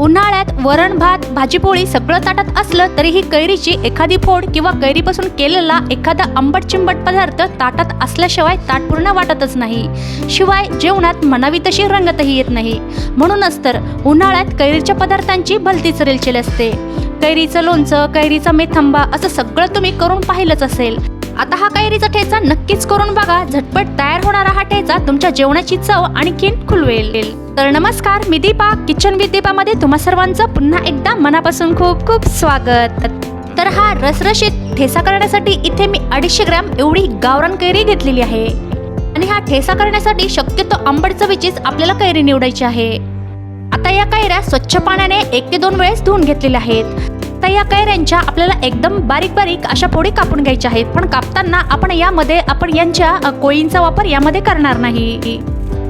उन्हाळ्यात वरण भात भाजीपोळी सगळं ताटात असलं तरीही कैरीची एखादी फोड किंवा कैरीपासून केलेला एखादा आंबट चिंबट पदार्थ ताटात असल्याशिवाय ताट पूर्ण वाटतच नाही. शिवाय जेवणात म्हणावी तशी रंगतही येत नाही. म्हणूनच तर उन्हाळ्यात कैरीच्या पदार्थांची भलतीच रेलचेल असते. कैरीचं लोणचं कैरीचा मेथंबा असं सगळं तुम्ही करून पाहिलंच असेल. आता हा कैरीचा ठेचा नक्कीच करून बघा. झटपट तयार होणारा हा ठेचा तुमच्या जेवणाची चव आणखीन खुलवेल. तर नमस्कार मी दीपा. किचन विथ दीपामध्ये तुम्हा सर्वांचं पुन्हा एकदा मनापासून खूप खूप स्वागत. तर हा रसरशीत ठेसा करण्यासाठी इथे मी अडीचशे ग्रॅम एवढी गावरान कैरी घेतलेली आहे. आणि हा ठेसा करण्यासाठी शक्यतो आंबट चवीचीच आपल्याला कैरी निवडायची आहे. आता या कैऱ्या स्वच्छ पाण्याने एक ते दोन वेळेस धुवून घेतलेल्या आहेत. तर या कैऱ्यांच्या आपल्याला एकदम बारीक बारीक अशा फोडी कापून घ्यायच्या आहेत. पण कापताना आपण यामध्ये आपण यांच्या कोळींचा वापर यामध्ये करणार नाही.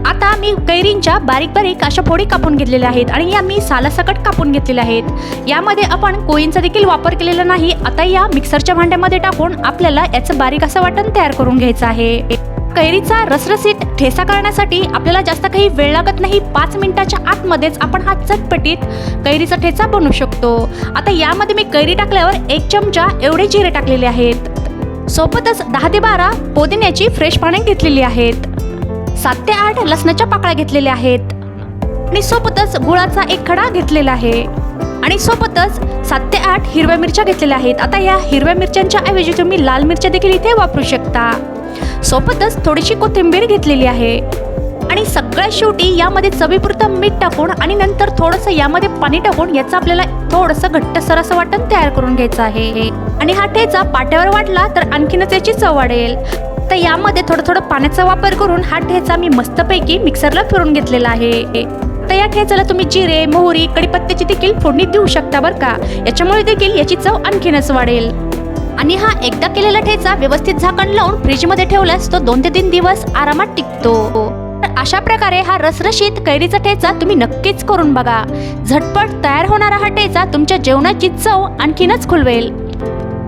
आता मी कैरींच्या बारीक बारीक अशा फोडी कापून घेतलेल्या आहेत आणि या मी सालासकट कापून घेतलेल्या आहेत. यामध्ये आपण कोळींचा देखील वापर केलेला नाही. आता या मिक्सरच्या भांड्यामध्ये टाकून आपल्याला याचं बारीक असं वाटण तयार करून घ्यायचं आहे. कैरीचा रसरसीत ठेसा करण्यासाठी आपल्याला जास्त काही वेळ लागत नाही. पाच मिनिटाच्या आतमध्येच आपण हा चटपटीत कैरीचा ठेचा बनवू शकतो. आता यामध्ये मी कैरी टाकल्यावर एक चमचा एवढे जिरे टाकलेले आहेत. सोबतच दहा ते बारा पुदिन्याची फ्रेश पाने घेतलेली आहेत. सात ते आठ लसणाच्या पाकळ्या घेतलेल्या आहेत. आणि सोबतच गुळाचा एक खडा घेतलेला आहे. आणि सोबतच सात ते आठ हिरव्या मिरच्या घेतलेल्या आहेत. आता या हिरव्या मिरच्यांच्या ऐवजी तुम्ही लाल मिरच्या देखील इथे वापरू शकता. सोबतच थोडीशी कोथिंबीर घेतलेली आहे. आणि सगळ्यात शेवटी यामध्ये चवीपुरतं मीठ टाकून आणि नंतर थोडंसं यामध्ये पाणी टाकून याचं आपल्याला थोडंसं घट्टसर असं वाटण तयार करून घ्यायचं आहे. आणि हा ठेचा पाट्यावर वाटला तर आणखीनच याची चव वाढेल. तर यामध्ये थोडं थोडं पाण्याचा वापर करून हा ठेचा मी मस्तपैकी मिक्सरला फिरून घेतलेला आहे. तर या ठेचाला तुम्ही जिरे मोहरी कडीपत्त्याची देखील फोडणी देऊ शकता बरं का? याच्यामुळे देखील याची चव आणखीनच वाढेल. आणि हा एकदा केलेला ठेचा व्यवस्थित झाकण लावून फ्रीजमध्ये ठेवल्यास तो दोन ते तीन दिवस आरामात टिकतो. तर अशा प्रकारे हा रसरशीत कैरीचा ठेचा तुम्ही नक्कीच करून बघा. झटपट तयार होणारा हा ठेचा तुमच्या जेवणाची चव आणखीनच खुलवेल.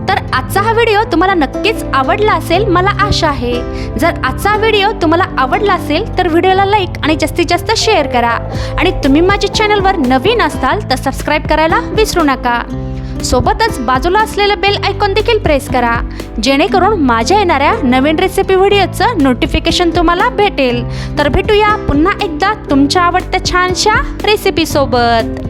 तर आजचा हा व्हिडिओ तुम्हाला नक्कीच आवडला असेल मला आशा आहे. जर आजचा व्हिडिओ तुम्हाला आवडला असेल तर व्हिडिओला लाईक आणि जास्तीत जास्त शेअर करा. आणि तुम्ही माझ्या चॅनलवर नवीन असाल तर सबस्क्राईब करायला विसरू नका. सोबतच बाजूला असलेलं बेल आयकॉन देखील प्रेस करा. जेणेकरून माझ्या येणाऱ्या नवीन रेसिपी व्हिडिओचं नोटिफिकेशन तुम्हाला भेटेल. तर भेटूया पुन्हा एकदा तुमच्या आवडत्या छानशा रेसिपीसोबत